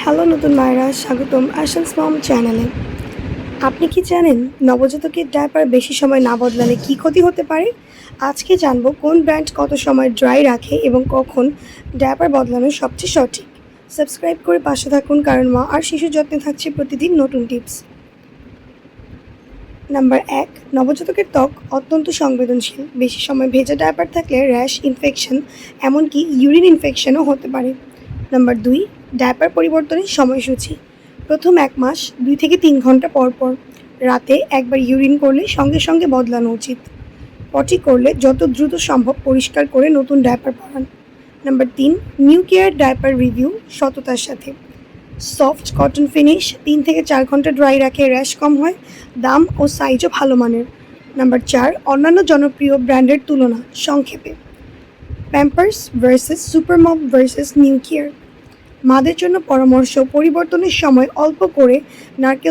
Hello নতুন মায়েরা, স্বাগতম আশান্স মম চ্যানেলে। আপনি কি জানেন নবজাতকের ডায়াপার বেশি সময় না বদলালে কী ক্ষতি হতে পারে? আজকে জানব কোন ব্র্যান্ড কত সময় ড্রাই রাখে এবং কখন ডায়াপার বদলানো সবচেয়ে সঠিক। সাবস্ক্রাইব করে পাশে থাকুন কারণ মা আর শিশু যত্নে থাকছে প্রতিদিন নতুন টিপস। নাম্বার এক, নবজাতকের ত্বক অত্যন্ত সংবেদনশীল। বেশি সময় ভেজা ডায়াপার থাকলে র্যাশ, ইনফেকশন, এমনকি ইউরিন ইনফেকশনও হতে পারে। নাম্বার দুই ডায়াপার পরিবর্তনের সময়সূচি। প্রথম এক মাস, দুই থেকে তিন ঘণ্টা পর পর। রাতে একবার ইউরিন করলে সঙ্গে সঙ্গে বদলানো উচিত। পটি করলে যত দ্রুত সম্ভব পরিষ্কার করে নতুন ডায়াপার পরান নাম্বার তিন নিউ কেয়ার ডায়াপার রিভিউ সততার সাথে। সফট কটন ফিনিশ তিন থেকে চার ঘণ্টা ড্রাই রাখে, র্যাশ কম হয়, দাম ও সাইজও ভালো মানের। নাম্বার চার, অন্যান্য জনপ্রিয় ব্র্যান্ডের তুলনা, সংক্ষেপে। Pampers versus Supermom versus New Care মাদের জন্য পরামর্শ পরিবর্তনের সময় অল্প করে নারকেল